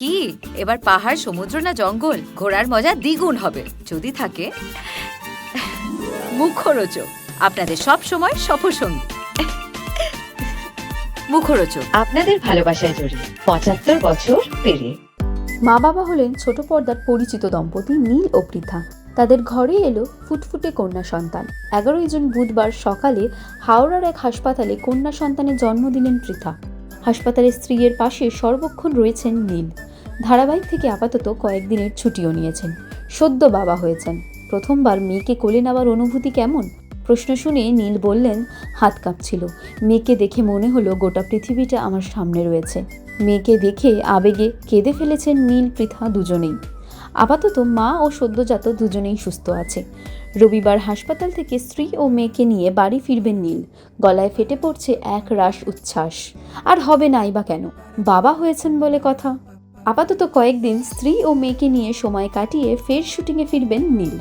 কি? এবার পাহাড় সমুদ্র না জঙ্গল? ঘোরার মজা দ্বিগুণ হবে। যদি থাকে মুখরোচক। আপনাদের সব সময় সফরসঙ্গী মুখরোচক। আপনাদের ভালোবাসায় জড়িয়ে পঁচাত্তর বছর পেরিয়ে। মা বাবা হলেন ছোট পর্দার পরিচিত দম্পতি নীল ও পৃথা। তাদের ঘরে এলো ফুটফুটে কন্যা সন্তান। এগারোই জুন বুধবার সকালে হাওড়ার এক হাসপাতালে কন্যা সন্তানের জন্ম দিলেন পৃথা। হাসপাতালের স্ত্রীর পাশে সর্বক্ষণ রয়েছেন নীল। ধারাবাহিক থেকে আপাতত কয়েকদিনের ছুটিও নিয়েছেন। সদ্য বাবা হয়েছেন। প্রথমবার মেয়েকে কোলে নেওয়ার অনুভূতি কেমন? প্রশ্ন শুনে নীল বললেন, হাত কাঁপছিল। মেয়েকে দেখে মনে হলো গোটা পৃথিবীটা আমার সামনে রয়েছে। মেয়েকে দেখে আবেগে কেঁদে ফেলেছেন নীল, পৃথা দুজনেই। আপাতত মা ও সদ্যজাত দুজনেই সুস্থ আছে। রবিবার হাসপাতাল থেকে স্ত্রী ও মেয়েকে নিয়ে বাড়ি ফিরবেন নীল। গলায় ফেটে পড়ছে এক রাশ উচ্ছ্বাস। আর হবে নাই বা কেন? বাবা হয়েছেন বলে কথা। আপাতত কয়েকদিন স্ত্রী ও মেয়েকে নিয়ে সময় কাটিয়ে ফের শুটিংয়ে ফিরবেন নীল।